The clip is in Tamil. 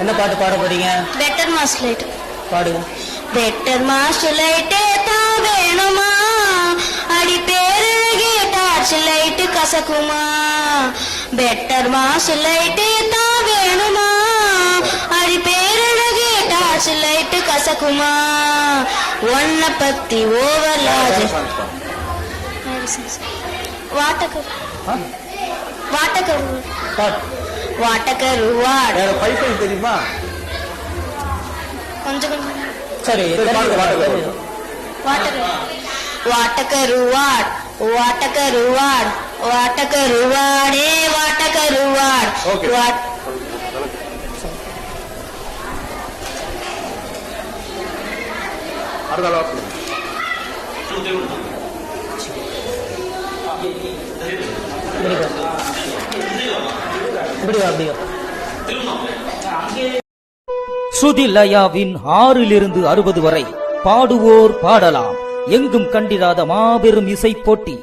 என்ன பாட்டு பாட போறீங்க? பெட்டர் மாஸ் லைட் பாடுங்க பெட்டர் மாஸ் லைட்டே தான் வேணுமா? அடி பேரழகே டார்ச் லைட் கசக்குமா? பெட்டர் மாஸ் லைட்டே தான் வேணுமா? அடி பேரழகே டார்ச் லைட் கசக்குமா? ஒன்ன பத்தி வாட்டக்கரு. ஆ? வாட்டக்கரு. பாட்டு வாட்டக்க ருவாட் வேற பைபிள் தெரியுமா? கொஞ்சம் கொஞ்சம். சரி. வாசிங்க. இப்படி வா. லயாவின் ஆறிலிருந்து அறுபது வரை பாடுவோர் பாடலாம் எங்கும் கண்டிராத மாபெரும் இசை போட்டி